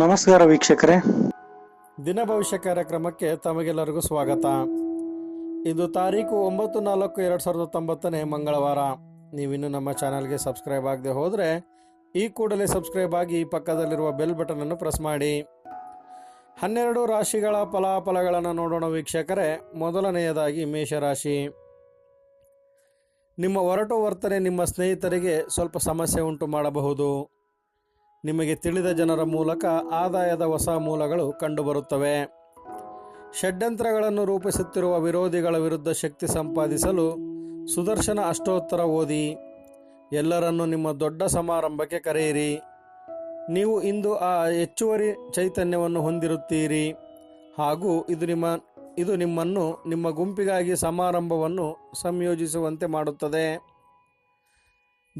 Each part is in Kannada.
ನಮಸ್ಕಾರ ವೀಕ್ಷಕರೇ. ದಿನ ಭವಿಷ್ಯ ಕಾರ್ಯಕ್ರಮಕ್ಕೆ ತಮಗೆಲ್ಲರಿಗೂ ಸ್ವಾಗತ. ಇಂದು ತಾರೀಕು ಒಂಬತ್ತು ನಾಲ್ಕು ಎರಡು ಸಾವಿರದ ಹತ್ತೊಂಬತ್ತನೇ ಮಂಗಳವಾರ. ನೀವಿನ್ನು ನಮ್ಮ ಚಾನಲ್ಗೆ ಸಬ್ಸ್ಕ್ರೈಬ್ ಆಗದೆ ಹೋದರೆ ಈ ಕೂಡಲೇ ಸಬ್ಸ್ಕ್ರೈಬ್ ಆಗಿ ಪಕ್ಕದಲ್ಲಿರುವ ಬೆಲ್ ಬಟನನ್ನು ಪ್ರೆಸ್ ಮಾಡಿ. ಹನ್ನೆರಡು ರಾಶಿಗಳ ಫಲಾಫಲಗಳನ್ನು ನೋಡೋಣ ವೀಕ್ಷಕರೇ. ಮೊದಲನೆಯದಾಗಿ ಮೇಷರಾಶಿ. ನಿಮ್ಮ ಒರಟು ವರ್ತನೆ ನಿಮ್ಮ ಸ್ನೇಹಿತರಿಗೆ ಸ್ವಲ್ಪ ಸಮಸ್ಯೆ ಉಂಟು ಮಾಡಬಹುದು. ನಿಮಗೆ ತಿಳಿದ ಜನರ ಮೂಲಕ ಆದಾಯದ ಹೊಸ ಮೂಲಗಳು ಕಂಡುಬರುತ್ತವೆ. ಷಡ್ಯಂತ್ರಗಳನ್ನು ರೂಪಿಸುತ್ತಿರುವ ವಿರೋಧಿಗಳ ವಿರುದ್ಧ ಶಕ್ತಿ ಸಂಪಾದಿಸಲು ಸುದರ್ಶನ ಅಷ್ಟೋತ್ತರ ಓದಿ. ಎಲ್ಲರನ್ನು ನಿಮ್ಮ ದೊಡ್ಡ ಸಮಾರಂಭಕ್ಕೆ ಕರೆಯಿರಿ. ನೀವು ಇಂದು ಆ ಹೆಚ್ಚುವರಿ ಚೈತನ್ಯವನ್ನು ಹೊಂದಿರುತ್ತೀರಿ. ಹಾಗೂ ಇದು ನಿಮ್ಮ, ಇದು ನಿಮ್ಮನ್ನು ನಿಮ್ಮ ಗುಂಪಿಗಾಗಿ ಸಮಾರಂಭವನ್ನು ಸಂಯೋಜಿಸುವಂತೆ ಮಾಡುತ್ತದೆ.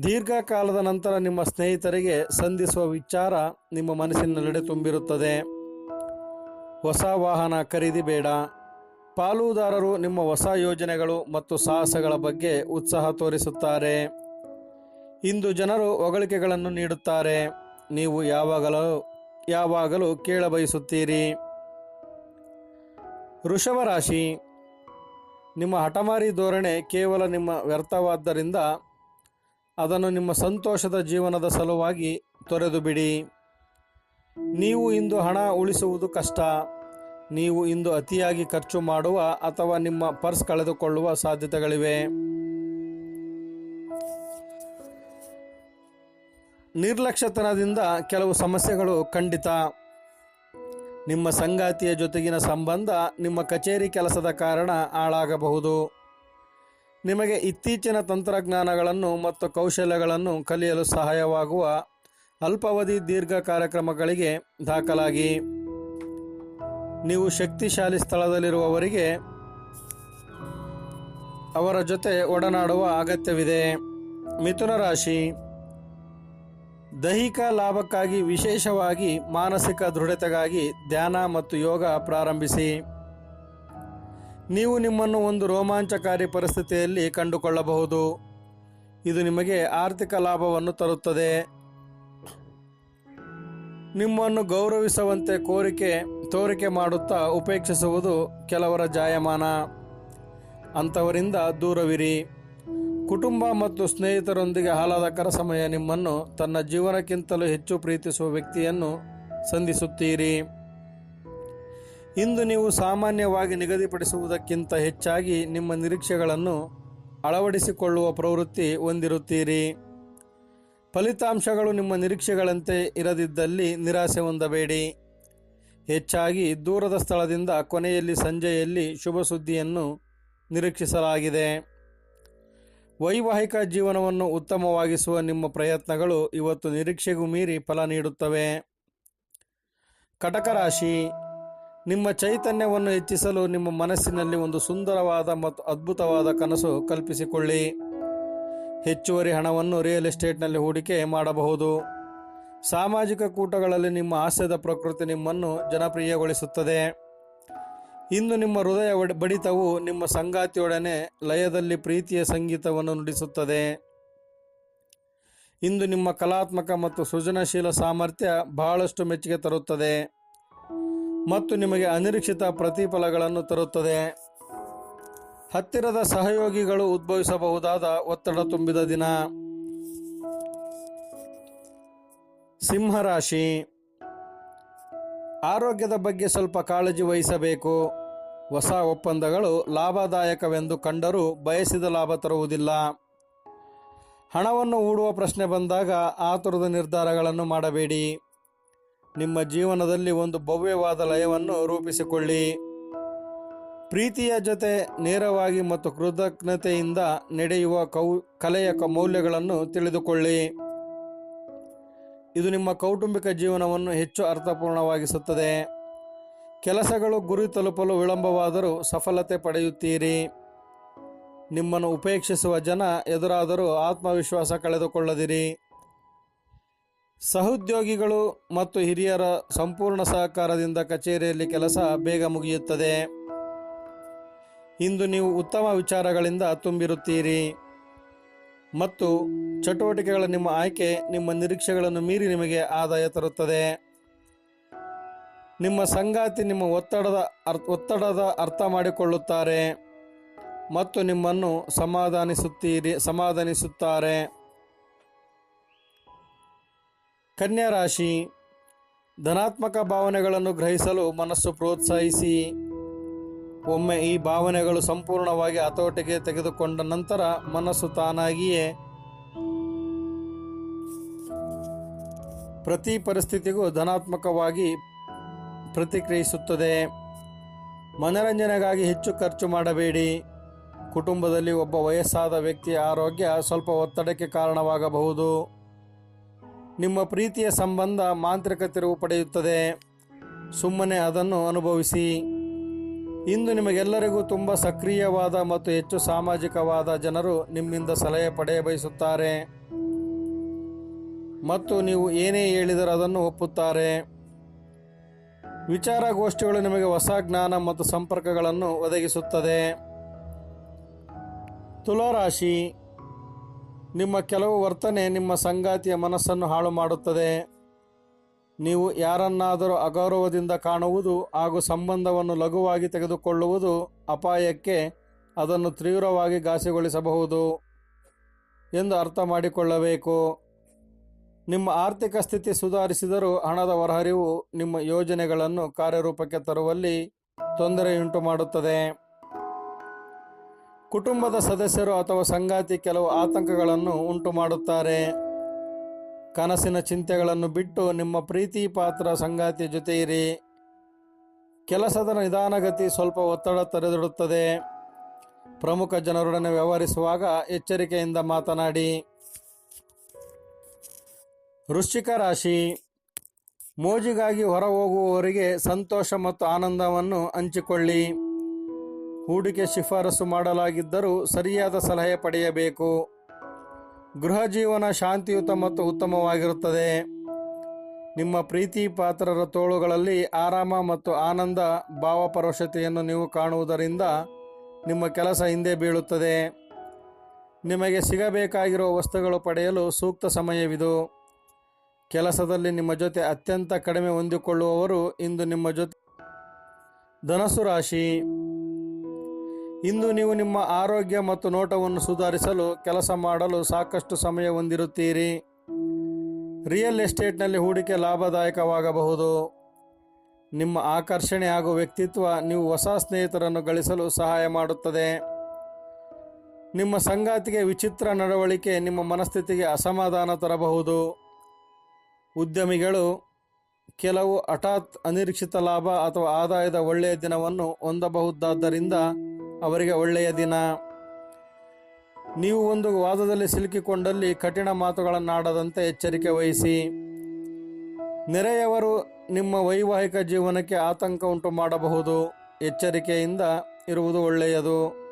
ದೀರ್ಘಕಾಲದ ನಂತರ ನಿಮ್ಮ ಸ್ನೇಹಿತರಿಗೆ ಸಂಧಿಸುವ ವಿಚಾರ ನಿಮ್ಮ ಮನಸ್ಸಿನಲ್ಲೆಡೆ ತುಂಬಿರುತ್ತದೆ. ಹೊಸ ವಾಹನ ಖರೀದಿ ಬೇಡ. ಪಾಲುದಾರರು ನಿಮ್ಮ ಹೊಸ ಯೋಜನೆಗಳು ಮತ್ತು ಸಾಹಸಗಳ ಬಗ್ಗೆ ಉತ್ಸಾಹ ತೋರಿಸುತ್ತಾರೆ. ಇಂದು ಜನರು ಹೊಗಳಿಕೆಗಳನ್ನು ನೀಡುತ್ತಾರೆ. ನೀವು ಯಾವಾಗಲೂ ಯಾವಾಗಲೂ ಕೇಳಬಯಸುತ್ತೀರಿ. ವೃಷಭ ರಾಶಿ. ನಿಮ್ಮ ಹಠಮಾರಿ ಧೋರಣೆ ಕೇವಲ ನಿಮ್ಮ ವ್ಯರ್ಥವಾದ್ದರಿಂದ ಅದನ್ನು ನಿಮ್ಮ ಸಂತೋಷದ ಜೀವನದ ಸಲುವಾಗಿ ತೊರೆದು ಬಿಡಿ. ನೀವು ಇಂದು ಹಣ ಉಳಿಸುವುದು ಕಷ್ಟ. ನೀವು ಇಂದು ಅತಿಯಾಗಿ ಖರ್ಚು ಮಾಡುವ ಅಥವಾ ನಿಮ್ಮ ಪರ್ಸ್ ಕಳೆದುಕೊಳ್ಳುವ ಸಾಧ್ಯತೆಗಳಿವೆ. ನಿರ್ಲಕ್ಷ್ಯತನದಿಂದ ಕೆಲವು ಸಮಸ್ಯೆಗಳು ಖಂಡಿತ. ನಿಮ್ಮ ಸಂಗಾತಿಯ ಜೊತೆಗಿನ ಸಂಬಂಧ ನಿಮ್ಮ ಕಚೇರಿ ಕೆಲಸದ ಕಾರಣ ಹಾಳಾಗಬಹುದು. ನಿಮಗೆ ಇತ್ತೀಚಿನ ತಂತ್ರಜ್ಞಾನಗಳನ್ನು ಮತ್ತು ಕೌಶಲ್ಯಗಳನ್ನು ಕಲಿಯಲು ಸಹಾಯವಾಗುವ ಅಲ್ಪಾವಧಿ ದೀರ್ಘ ಕಾರ್ಯಕ್ರಮಗಳಿಗೆ ದಾಖಲಾಗಿ. ನೀವು ಶಕ್ತಿಶಾಲಿ ಸ್ಥಳದಲ್ಲಿರುವವರಿಗೆ ಅವರ ಜೊತೆ ಒಡನಾಡುವ ಅಗತ್ಯವಿದೆ. ಮಿಥುನ ರಾಶಿ. ದೈಹಿಕ ಲಾಭಕ್ಕಾಗಿ ವಿಶೇಷವಾಗಿ ಮಾನಸಿಕ ದೃಢತೆಗಾಗಿ ಧ್ಯಾನ ಮತ್ತು ಯೋಗ ಪ್ರಾರಂಭಿಸಿ. ನೀವು ನಿಮ್ಮನ್ನು ಒಂದು ರೋಮಾಂಚಕಾರಿ ಪರಿಸ್ಥಿತಿಯಲ್ಲಿ ಕಂಡುಕೊಳ್ಳಬಹುದು. ಇದು ನಿಮಗೆ ಆರ್ಥಿಕ ಲಾಭವನ್ನು ತರುತ್ತದೆ. ನಿಮ್ಮನ್ನು ಗೌರವಿಸುವಂತೆ ಕೋರಿಕೆ, ತೋರಿಕೆ ಮಾಡುತ್ತಾ ಉಪೇಕ್ಷಿಸುವುದು ಕೆಲವರ ಜಾಯಮಾನ. ಅಂಥವರಿಂದ ದೂರವಿರಿ. ಕುಟುಂಬ ಮತ್ತು ಸ್ನೇಹಿತರೊಂದಿಗೆ ಆಹ್ಲಾದಕರ ಸಮಯ ನಿಮ್ಮನ್ನು ತನ್ನ ಜೀವನಕ್ಕಿಂತಲೂ ಹೆಚ್ಚು ಪ್ರೀತಿಸುವ ವ್ಯಕ್ತಿಯನ್ನು ಸಂಧಿಸುತ್ತೀರಿ. ಇಂದು ನೀವು ಸಾಮಾನ್ಯವಾಗಿ ನಿಗದಿಪಡಿಸುವುದಕ್ಕಿಂತ ಹೆಚ್ಚಾಗಿ ನಿಮ್ಮ ನಿರೀಕ್ಷೆಗಳನ್ನು ಅಳವಡಿಸಿಕೊಳ್ಳುವ ಪ್ರವೃತ್ತಿ ಹೊಂದಿರುತ್ತೀರಿ. ಫಲಿತಾಂಶಗಳು ನಿಮ್ಮ ನಿರೀಕ್ಷೆಗಳಂತೆ ಇರದಿದ್ದಲ್ಲಿ ನಿರಾಸೆ ಹೊಂದಬೇಡಿ. ಹೆಚ್ಚಾಗಿ ದೂರದ ಸ್ಥಳದಿಂದ ಕೊನೆಯಲ್ಲಿ ಸಂಜೆಯಲ್ಲಿ ಶುಭ ಸುದ್ದಿಯನ್ನು ನಿರೀಕ್ಷಿಸಲಾಗಿದೆ. ವೈವಾಹಿಕ ಜೀವನವನ್ನು ಉತ್ತಮವಾಗಿಸುವ ನಿಮ್ಮ ಪ್ರಯತ್ನಗಳು ಇವತ್ತು ನಿರೀಕ್ಷೆಗೂ ಮೀರಿ ಫಲ ನೀಡುತ್ತವೆ. ಕಟಕ ರಾಶಿ ನಿಮ್ಮ ಚೈತನ್ಯವನ್ನು ಹೆಚ್ಚಿಸಲು ನಿಮ್ಮ ಮನಸ್ಸಿನಲ್ಲಿ ಒಂದು ಸುಂದರವಾದ ಮತ್ತು ಅದ್ಭುತವಾದ ಕನಸು ಕಲ್ಪಿಸಿಕೊಳ್ಳಿ. ಹೆಚ್ಚುವರಿ ಹಣವನ್ನು ರಿಯಲ್ ಎಸ್ಟೇಟ್ನಲ್ಲಿ ಹೂಡಿಕೆ ಮಾಡಬಹುದು. ಸಾಮಾಜಿಕ ಕೂಟಗಳಲ್ಲಿ ನಿಮ್ಮ ಹಾಸ್ಯದ ಪ್ರಕೃತಿ ನಿಮ್ಮನ್ನು ಜನಪ್ರಿಯಗೊಳಿಸುತ್ತದೆ. ಇಂದು ನಿಮ್ಮ ಹೃದಯ ಬಡಿತವು ನಿಮ್ಮ ಸಂಗಾತಿಯೊಡನೆ ಲಯದಲ್ಲಿ ಪ್ರೀತಿಯ ಸಂಗೀತವನ್ನು ನುಡಿಸುತ್ತದೆ. ಇಂದು ನಿಮ್ಮ ಕಲಾತ್ಮಕ ಮತ್ತು ಸೃಜನಶೀಲ ಸಾಮರ್ಥ್ಯ ಬಹಳಷ್ಟು ಮೆಚ್ಚುಗೆ ತರುತ್ತದೆ. ಮತ್ತು ನಿಮಗೆ ಅನಿರೀಕ್ಷಿತ ಪ್ರತಿಫಲಗಳನ್ನು ತರುತ್ತದೆ. ಹತ್ತಿರದ ಸಹಯೋಗಿಗಳು ಉದ್ಭವಿಸಬಹುದಾದ ಒತ್ತಡ ತುಂಬಿದ ದಿನ. ಸಿಂಹರಾಶಿ. ಆರೋಗ್ಯದ ಬಗ್ಗೆ ಸ್ವಲ್ಪ ಕಾಳಜಿ ವಹಿಸಬೇಕು. ಹೊಸ ಒಪ್ಪಂದಗಳು ಲಾಭದಾಯಕವೆಂದು ಕಂಡರೂ ಬಯಸಿದ ಲಾಭ ತರುವುದಿಲ್ಲ. ಹಣವನ್ನು ಹೂಡುವ ಪ್ರಶ್ನೆ ಬಂದಾಗ ಆತುರದ ನಿರ್ಧಾರಗಳನ್ನು ಮಾಡಬೇಡಿ. ನಿಮ್ಮ ಜೀವನದಲ್ಲಿ ಒಂದು ಭವ್ಯವಾದ ಲಯವನ್ನು ರೂಪಿಸಿಕೊಳ್ಳಿ. ಪ್ರೀತಿಯ ಜೊತೆ ನೇರವಾಗಿ ಮತ್ತು ಕೃತಜ್ಞತೆಯಿಂದ ನಡೆಯುವ ಕೌ, ಕಲೆಯ ಮೌಲ್ಯಗಳನ್ನು ತಿಳಿದುಕೊಳ್ಳಿ. ಇದು ನಿಮ್ಮ ಕೌಟುಂಬಿಕ ಜೀವನವನ್ನು ಹೆಚ್ಚು ಅರ್ಥಪೂರ್ಣವಾಗಿಸುತ್ತದೆ. ಕೆಲಸಗಳು ಗುರಿ ತಲುಪಲು ವಿಳಂಬವಾದರೂ ಸಫಲತೆ ಪಡೆಯುತ್ತೀರಿ. ನಿಮ್ಮನ್ನು ಉಪೇಕ್ಷಿಸುವ ಜನ ಎದುರಾದರೂ ಆತ್ಮವಿಶ್ವಾಸ ಕಳೆದುಕೊಳ್ಳದಿರಿ. ಸಹೋದ್ಯೋಗಿಗಳು ಮತ್ತು ಹಿರಿಯರ ಸಂಪೂರ್ಣ ಸಹಕಾರದಿಂದ ಕಚೇರಿಯಲ್ಲಿ ಕೆಲಸ ಬೇಗ ಮುಗಿಯುತ್ತದೆ. ಇಂದು ನೀವು ಉತ್ತಮ ವಿಚಾರಗಳಿಂದ ತುಂಬಿರುತ್ತೀರಿ. ಮತ್ತು ಚಟುವಟಿಕೆಗಳ ನಿಮ್ಮ ಆಯ್ಕೆ ನಿಮ್ಮ ನಿರೀಕ್ಷೆಗಳನ್ನು ಮೀರಿ ನಿಮಗೆ ಆದಾಯ ತರುತ್ತದೆ. ನಿಮ್ಮ ಸಂಗಾತಿ ನಿಮ್ಮ ಒತ್ತಡದ ಅರ್ಥ ಒತ್ತಡದ ಅರ್ಥ ಮಾಡಿಕೊಳ್ಳುತ್ತಾರೆ. ಮತ್ತು ನಿಮ್ಮನ್ನು ಸಮಾಧಾನಿಸುತ್ತೀರಿ, ಸಮಾಧಾನಿಸುತ್ತಾರೆ. ಕನ್ಯಾ ರಾಶಿ, ಧನಾತ್ಮಕ ಭಾವನೆಗಳನ್ನು ಗ್ರಹಿಸಲು ಮನಸ್ಸು ಪ್ರೋತ್ಸಾಹಿಸಿ. ಒಮ್ಮೆ ಈ ಭಾವನೆಗಳು ಸಂಪೂರ್ಣವಾಗಿ ಹತೋಟಿಗೆ ತೆಗೆದುಕೊಂಡ ನಂತರ ಮನಸ್ಸು ತಾನಾಗಿಯೇ ಪ್ರತಿ ಪರಿಸ್ಥಿತಿಗೂ ಧನಾತ್ಮಕವಾಗಿ ಪ್ರತಿಕ್ರಿಯಿಸುತ್ತದೆ. ಮನರಂಜನೆಗಾಗಿ ಹೆಚ್ಚು ಖರ್ಚು ಮಾಡಬೇಡಿ. ಕುಟುಂಬದಲ್ಲಿ ಒಬ್ಬ ವಯಸ್ಸಾದ ವ್ಯಕ್ತಿಯ ಆರೋಗ್ಯ ಸ್ವಲ್ಪ ಒತ್ತಡಕ್ಕೆ ಕಾರಣವಾಗಬಹುದು. ನಿಮ್ಮ ಪ್ರೀತಿಯ ಸಂಬಂಧ ಮಾಂತ್ರಿಕ ತಿರುವು ಪಡೆಯುತ್ತದೆ. ಸುಮ್ಮನೆ ಅದನ್ನು ಅನುಭವಿಸಿ. ಇಂದು ನಿಮಗೆಲ್ಲರಿಗೂ ತುಂಬ ಸಕ್ರಿಯವಾದ ಮತ್ತು ಹೆಚ್ಚು ಸಾಮಾಜಿಕವಾದ ಜನರು ನಿಮ್ಮಿಂದ ಸಲಹೆ ಪಡೆಯ ಬಯಸುತ್ತಾರೆ. ಮತ್ತು ನೀವು ಏನೇ ಹೇಳಿದರೂ ಅದನ್ನು ಒಪ್ಪುತ್ತಾರೆ. ವಿಚಾರಗೋಷ್ಠಿಗಳು ನಿಮಗೆ ಹೊಸ ಜ್ಞಾನ ಮತ್ತು ಸಂಪರ್ಕಗಳನ್ನು ಒದಗಿಸುತ್ತದೆ. ತುಲಾರಾಶಿ ನಿಮ್ಮ ಕೆಲವು ವರ್ತನೆ ನಿಮ್ಮ ಸಂಗಾತಿಯ ಮನಸ್ಸನ್ನು ಹಾಳು ಮಾಡುತ್ತದೆ. ನೀವು ಯಾರನ್ನಾದರೂ ಅಗೌರವದಿಂದ ಕಾಣುವುದು ಹಾಗೂ ಸಂಬಂಧವನ್ನು ಲಘುವಾಗಿ ತೆಗೆದುಕೊಳ್ಳುವುದು ಅಪಾಯಕ್ಕೆ ಅದನ್ನು ತೀವ್ರವಾಗಿ ಘಾಸಿಗೊಳಿಸಬಹುದು ಎಂದು ಅರ್ಥ ಮಾಡಿಕೊಳ್ಳಬೇಕು. ನಿಮ್ಮ ಆರ್ಥಿಕ ಸ್ಥಿತಿ ಸುಧಾರಿಸಿದರೂ ಹಣದ ಹೊರಹರಿವು ನಿಮ್ಮ ಯೋಜನೆಗಳನ್ನು ಕಾರ್ಯರೂಪಕ್ಕೆ ತರುವಲ್ಲಿ ತೊಂದರೆಯುಂಟು ಮಾಡುತ್ತದೆ ಕುಟುಂಬದ ಸದಸ್ಯರು ಅಥವಾ ಸಂಗಾತಿ ಕೆಲವು ಆತಂಕಗಳನ್ನು ಉಂಟು ಮಾಡುತ್ತಾರೆ ಕನಸಿನ ಚಿಂತೆಗಳನ್ನು ಬಿಟ್ಟು ನಿಮ್ಮ ಪ್ರೀತಿ ಪಾತ್ರ ಸಂಗಾತಿ ಜೊತೆ ಇರಿ ಕೆಲಸದ ನಿಧಾನಗತಿ ಸ್ವಲ್ಪ ಒತ್ತಡ ತರೆದಿಡುತ್ತದೆ ಪ್ರಮುಖ ಜನರೊಡನೆ ವ್ಯವಹರಿಸುವಾಗ ಎಚ್ಚರಿಕೆಯಿಂದ ಮಾತನಾಡಿ. ವೃಶ್ಚಿಕ ರಾಶಿ. ಮೋಜಿಗಾಗಿ ಹೊರ ಹೋಗುವವರಿಗೆ ಸಂತೋಷ ಮತ್ತು ಆನಂದವನ್ನು ಹಂಚಿಕೊಳ್ಳಿ. ಹೂಡಿಕೆ ಶಿಫಾರಸು ಮಾಡಲಾಗಿದ್ದರೂ ಸರಿಯಾದ ಸಲಹೆ ಪಡೆಯಬೇಕು. ಗೃಹ ಜೀವನ ಶಾಂತಿಯುತ ಮತ್ತು ಉತ್ತಮವಾಗಿರುತ್ತದೆ. ನಿಮ್ಮ ಪ್ರೀತಿ ಪಾತ್ರರ ತೋಳುಗಳಲ್ಲಿ ಆರಾಮ ಮತ್ತು ಆನಂದ ಭಾವಪರೋಷತೆಯನ್ನು ನೀವು ಕಾಣುವುದರಿಂದ ನಿಮ್ಮ ಕೆಲಸ ಹಿಂದೆ ಬೀಳುತ್ತದೆ. ನಿಮಗೆ ಸಿಗಬೇಕಾಗಿರುವ ವಸ್ತುಗಳು ಪಡೆಯಲು ಸೂಕ್ತ ಸಮಯವಿದು. ಕೆಲಸದಲ್ಲಿ ನಿಮ್ಮ ಜೊತೆ ಅತ್ಯಂತ ಕಡಿಮೆ ಹೊಂದಿಕೊಳ್ಳುವವರು ಇಂದು ನಿಮ್ಮ ಜೊತೆ. ಧನಸು ರಾಶಿ. ಇಂದು ನೀವು ನಿಮ್ಮ ಆರೋಗ್ಯ ಮತ್ತು ನೋಟವನ್ನು ಸುಧಾರಿಸಲು ಕೆಲಸ ಮಾಡಲು ಸಾಕಷ್ಟು ಸಮಯ ಹೊಂದಿರುತ್ತೀರಿ. ರಿಯಲ್ ಎಸ್ಟೇಟ್ನಲ್ಲಿ ಹೂಡಿಕೆ ಲಾಭದಾಯಕವಾಗಬಹುದು. ನಿಮ್ಮ ಆಕರ್ಷಣೆ ಹಾಗೂ ವ್ಯಕ್ತಿತ್ವ ನೀವು ಹೊಸ ಸ್ನೇಹಿತರನ್ನು ಗಳಿಸಲು ಸಹಾಯ ಮಾಡುತ್ತದೆ. ನಿಮ್ಮ ಸಂಗಾತಿಗೆ ವಿಚಿತ್ರ ನಡವಳಿಕೆ ನಿಮ್ಮ ಮನಸ್ಥಿತಿಗೆ ಅಸಮಾಧಾನ ತರಬಹುದು. ಉದ್ಯಮಿಗಳು ಕೆಲವು ಹಠಾತ್ ಅನಿರೀಕ್ಷಿತ ಲಾಭ ಅಥವಾ ಆದಾಯದ ಒಳ್ಳೆಯ ದಿನವನ್ನು ಹೊಂದಬಹುದಾದ್ದರಿಂದ ಅವರಿಗೆ ಒಳ್ಳೆಯ ದಿನ. ನೀವು ಒಂದು ವಾದದಲ್ಲಿ ಸಿಲುಕಿಕೊಂಡಲ್ಲಿ ಕಠಿಣ ಮಾತುಗಳನ್ನಾಡದಂತೆ ಎಚ್ಚರಿಕೆ ವಹಿಸಿ. ನೆರೆಯವರು ನಿಮ್ಮ ವೈವಾಹಿಕ ಜೀವನಕ್ಕೆ ಆತಂಕ ಉಂಟು ಮಾಡಬಹುದು. ಎಚ್ಚರಿಕೆಯಿಂದ ಇರುವುದು ಒಳ್ಳೆಯದು.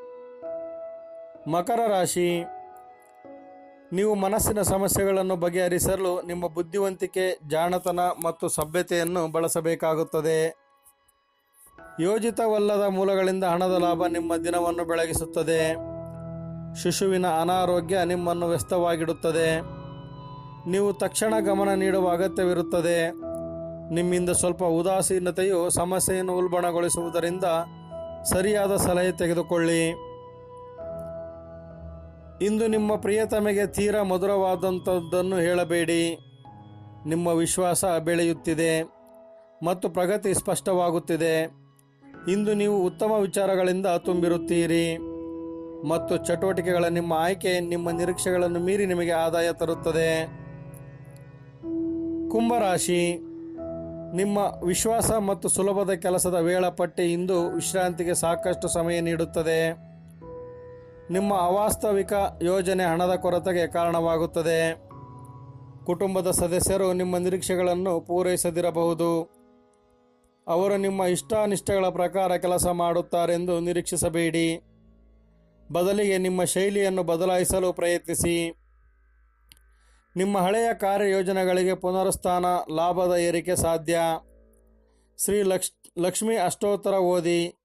ಮಕರ ರಾಶಿ. ನೀವು ಮನಸ್ಸಿನ ಸಮಸ್ಯೆಗಳನ್ನು ಬಗೆಹರಿಸಲು ನಿಮ್ಮ ಬುದ್ಧಿವಂತಿಕೆ, ಜಾಣತನ ಮತ್ತು ಸಭ್ಯತೆಯನ್ನು ಬಳಸಬೇಕಾಗುತ್ತದೆ. ಯೋಜಿತವಲ್ಲದ ಮೂಲಗಳಿಂದ ಹಣದ ಲಾಭ ನಿಮ್ಮ ದಿನವನ್ನು ಬೆಳಗಿಸುತ್ತದೆ. ಶಿಶುವಿನ ಅನಾರೋಗ್ಯ ನಿಮ್ಮನ್ನು ವ್ಯಸ್ತವಾಗಿಡುತ್ತದೆ. ನೀವು ತಕ್ಷಣ ಗಮನ ನೀಡುವ ಅಗತ್ಯವಿರುತ್ತದೆ. ನಿಮ್ಮಿಂದ ಸ್ವಲ್ಪ ಉದಾಸೀನತೆಯು ಸಮಸ್ಯೆಯನ್ನು ಉಲ್ಬಣಗೊಳಿಸುವುದರಿಂದ ಸರಿಯಾದ ಸಲಹೆ ತೆಗೆದುಕೊಳ್ಳಿ. ಇಂದು ನಿಮ್ಮ ಪ್ರಿಯತಮೆಗೆ ತೀರಾ ಮಧುರವಾದಂಥದ್ದನ್ನು ಹೇಳಬೇಡಿ. ನಿಮ್ಮ ವಿಶ್ವಾಸ ಬೆಳೆಯುತ್ತಿದೆ ಮತ್ತು ಪ್ರಗತಿ ಸ್ಪಷ್ಟವಾಗುತ್ತಿದೆ. ಇಂದು ನೀವು ಉತ್ತಮ ವಿಚಾರಗಳಿಂದ ತುಂಬಿರುತ್ತೀರಿ. ಮತ್ತು ಚಟುವಟಿಕೆಗಳ ನಿಮ್ಮ ಆಯ್ಕೆ ನಿಮ್ಮ ನಿರೀಕ್ಷೆಗಳನ್ನು ಮೀರಿ ನಿಮಗೆ ಆದಾಯ ತರುತ್ತದೆ. ಕುಂಭರಾಶಿ, ನಿಮ್ಮ ವಿಶ್ವಾಸ ಮತ್ತು ಸುಲಭದ ಕೆಲಸದ ವೇಳಾಪಟ್ಟಿ ಇಂದು ವಿಶ್ರಾಂತಿಗೆ ಸಾಕಷ್ಟು ಸಮಯ ನೀಡುತ್ತದೆ. ನಿಮ್ಮ ಅವಾಸ್ತವಿಕ ಯೋಜನೆ ಹಣದ ಕೊರತೆಗೆ ಕಾರಣವಾಗುತ್ತದೆ. ಕುಟುಂಬದ ಸದಸ್ಯರು ನಿಮ್ಮ ನಿರೀಕ್ಷೆಗಳನ್ನು ಪೂರೈಸದಿರಬಹುದು. ಅವರು ನಿಮ್ಮ ಇಷ್ಟಾನಿಷ್ಟಗಳ ಪ್ರಕಾರ ಕೆಲಸ ಮಾಡುತ್ತಾರೆಂದು ನಿರೀಕ್ಷಿಸಬೇಡಿ. ಬದಲಿಗೆ ನಿಮ್ಮ ಶೈಲಿಯನ್ನು ಬದಲಾಯಿಸಲು ಪ್ರಯತ್ನಿಸಿ. ನಿಮ್ಮ ಹಳೆಯ ಕಾರ್ಯಯೋಜನೆಗಳಿಗೆ ಪುನರುಸ್ಥಾನ ಲಾಭದ ಏರಿಕೆ ಸಾಧ್ಯ. ಶ್ರೀ ಲಕ್ಷ್, ಲಕ್ಷ್ಮಿ ಅಷ್ಟೋತ್ತರ ಓದಿ.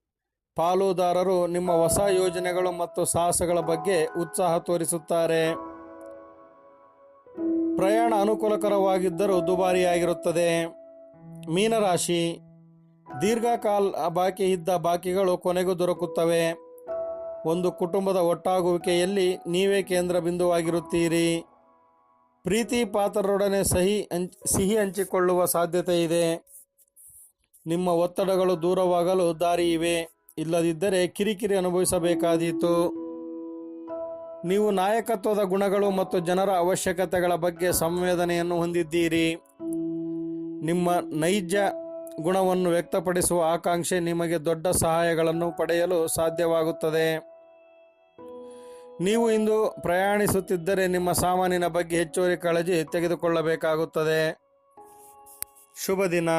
ಪಾಲುದಾರರು ನಿಮ್ಮ ಹೊಸ ಯೋಜನೆಗಳು ಮತ್ತು ಸಾಹಸಗಳ ಬಗ್ಗೆ ಉತ್ಸಾಹ ತೋರಿಸುತ್ತಾರೆ. ಪ್ರಯಾಣ ಅನುಕೂಲಕರವಾಗಿದ್ದರೂ ದುಬಾರಿಯಾಗಿರುತ್ತದೆ. ಮೀನರಾಶಿ. ದೀರ್ಘಕಾಲ ಬಾಕಿ ಇದ್ದ ಬಾಕಿಗಳು ಕೊನೆಗೂ ದೊರಕುತ್ತವೆ. ಒಂದು ಕುಟುಂಬದ ಒಟ್ಟಾಗುವಿಕೆಯಲ್ಲಿ ನೀವೇ ಕೇಂದ್ರ ಬಿಂದುವಾಗಿರುತ್ತೀರಿ. ಪ್ರೀತಿ ಪಾತ್ರರೊಡನೆ ಸಹಿ ಸಿಹಿ ಹಂಚಿಕೊಳ್ಳುವ ಸಾಧ್ಯತೆ ಇದೆ. ನಿಮ್ಮ ಒತ್ತಡಗಳು ದೂರವಾಗಲು ದಾರಿ ಇವೆ. ಇಲ್ಲದಿದ್ದರೆ ಕಿರಿಕಿರಿ ಅನುಭವಿಸಬೇಕಾದೀತು. ನೀವು ನಾಯಕತ್ವದ ಗುಣಗಳು ಮತ್ತು ಜನರ ಅವಶ್ಯಕತೆಗಳ ಬಗ್ಗೆ ಸಂವೇದನೆಯನ್ನು ಹೊಂದಿದ್ದೀರಿ. ನಿಮ್ಮ ನೈಜ ಗುಣವನ್ನು ವ್ಯಕ್ತಪಡಿಸುವ ಆಕಾಂಕ್ಷೆ ನಿಮಗೆ ದೊಡ್ಡ ಸಹಾಯಗಳನ್ನು ಪಡೆಯಲು ಸಾಧ್ಯವಾಗುತ್ತದೆ. ನೀವು ಇಂದು ಪ್ರಯಾಣಿಸುತ್ತಿದ್ದರೆ ನಿಮ್ಮ ಸಾಮಾನಿನ ಬಗ್ಗೆ ಹೆಚ್ಚುವರಿ ಕಾಳಜಿ ತೆಗೆದುಕೊಳ್ಳಬೇಕಾಗುತ್ತದೆ. ಶುಭ ದಿನ